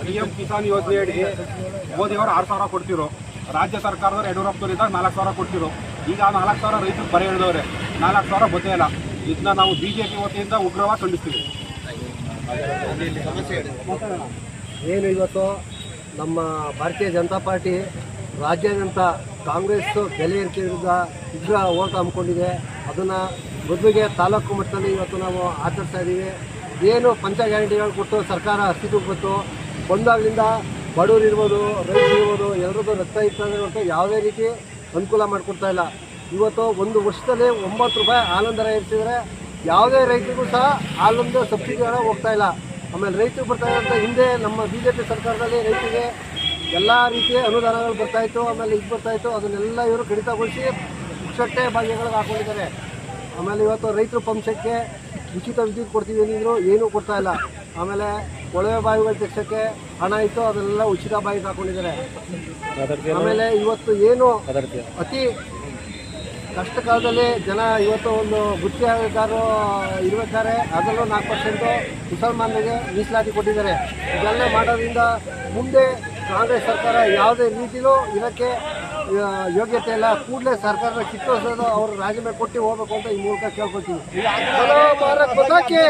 P M Kisan ಯೋಜನೆ ಅಡಿ ಮೋದಿ ಅವರು ಆರು ಸಾವಿರ ಕೊಡ್ತಿರು. ರಾಜ್ಯ ಸರ್ಕಾರದವ್ರು ಯಡಿಯೂರಪ್ಪನವ್ರು ಇದ್ದಾಗ ನಾಲ್ಕು ಸಾವಿರ ಕೊಡ್ತಿರು. ಈಗ ಆ ನಾಲ್ಕು ಸಾವಿರ ರೈತರು ಬರೆ ಹೇಳಿದವ್ರೆ ನಾಲ್ಕು ಸಾವಿರ ಗೊತ್ತೇ ಇಲ್ಲ. ಇದನ್ನ ನಾವು ಬಿ ಜೆ ಪಿ ವತಿಯಿಂದ ಉಗ್ರವಾಗಿ ಖಂಡಿಸ್ತೀವಿ. ಏನು ಇವತ್ತು ನಮ್ಮ ಭಾರತೀಯ ಜನತಾ ಪಾರ್ಟಿ ರಾಜ್ಯಾದ್ಯಂತ ಕಾಂಗ್ರೆಸ್ ಬೆಲೆ ಏರಿಕೆ ಉಗ್ರ ಓಟ್ ಹಮ್ಮಿಕೊಂಡಿದೆ. ಅದನ್ನು ಮೊದಲಿಗೆ ತಾಲೂಕು ಮಟ್ಟದಲ್ಲಿ ಇವತ್ತು ನಾವು ಆಚರಿಸ್ತಾ ಇದ್ದೀವಿ ಏನು ಪಂಚ ಗ್ಯಾರಂಟಿಗಳು ಕೊಟ್ಟು ಸರ್ಕಾರ ಅಸ್ತಿತ್ವಕ್ಕೆ ಬಂತು. ಬಂದಾಗಲಿಂದ ಬಡವರು ಇರ್ಬೋದು, ರೈತರು ಇರ್ಬೋದು ಎಲ್ಲರದ್ದು ರಕ್ತ ಹೊರತು ಯಾವುದೇ ರೀತಿ ಅನುಕೂಲ ಮಾಡಿಕೊಡ್ತಾ ಇಲ್ಲ. ಇವತ್ತು ಒಂದು ವರ್ಷದಲ್ಲಿ ಒಂಬತ್ತು ರೂಪಾಯಿ ಆನಂದರ ದರ ಏರಿಸಿದರೆ ಯಾವುದೇ ರೈತರಿಗೂ ಸಹ ಹಾಲೊಂದು ಸಬ್ಸಿಡಿ ಹಣ ಹೋಗ್ತಾ ಇಲ್ಲ. ಆಮೇಲೆ ರೈತರು ಬರ್ತಾ ಇರೋಂಥ ಹಿಂದೆ ನಮ್ಮ ಬಿ ಜೆ ಪಿ ಸರ್ಕಾರದಲ್ಲಿ ರೈತರಿಗೆ ಎಲ್ಲ ರೀತಿಯ ಅನುದಾನಗಳು ಬರ್ತಾ ಇತ್ತು, ಆಮೇಲೆ ಇದು ಬರ್ತಾ ಇತ್ತು, ಅದನ್ನೆಲ್ಲ ಇವರು ಕಡಿತಗೊಳಿಸಿ ಪುಕ್ಷಟ್ಟೆ ಭಾಗ್ಯಗಳಿಗೆ ಹಾಕೊಂಡಿದ್ದಾರೆ. ಆಮೇಲೆ ಇವತ್ತು ರೈತರು ಪಂಪ್ಸೆಟ್ಗೆ ಉಚಿತ ವಿದ್ಯುತ್ ಕೊಡ್ತೀವಿ ಅಂದಿದ್ರು ಏನೂ ಕೊಡ್ತಾ ಇಲ್ಲ. ಆಮೇಲೆ ಕೊಳವೆ ಬಾವಿಗಳ ತೆಗ್ಸೋಕ್ಕೆ ಹಣ ಇತ್ತು ಅದನ್ನೆಲ್ಲ ಉಚಿತ ಬಾವಿಗೆ ಹಾಕೊಂಡಿದ್ದಾರೆ. ಆಮೇಲೆ ಇವತ್ತು ಏನು ಅತಿ ಕಷ್ಟ ಕಾಲದಲ್ಲಿ ಜನ ಇವತ್ತು ಒಂದು ಗುತ್ತಿಗೆದಾರರು ಇರ್ಬೇಕಾದ್ರೆ ಅದರಲ್ಲೂ ನಾಲ್ಕು ಪರ್ಸೆಂಟು ಮುಸಲ್ಮಾನರಿಗೆ ಮೀಸಲಾತಿ ಕೊಟ್ಟಿದ್ದಾರೆ. ಇದೆಲ್ಲ ಮಾಡೋದ್ರಿಂದ ಮುಂದೆ ಕಾಂಗ್ರೆಸ್ ಸರ್ಕಾರ ಯಾವುದೇ ರೀತಿಯೂ ಇದಕ್ಕೆ ಯೋಗ್ಯತೆ ಇಲ್ಲ. ಕೂಡಲೇ ಸರ್ಕಾರದ ಕಿತ್ತೋಸೋದು ಅವರು ರಾಜೀನಾಮೆ ಕೊಟ್ಟು ಹೋಗ್ಬೇಕು ಅಂತ ಈ ಮೂಲಕ ಕೇಳ್ಕೊತೀವಿ. ಭಾರತ್ ಕಿ!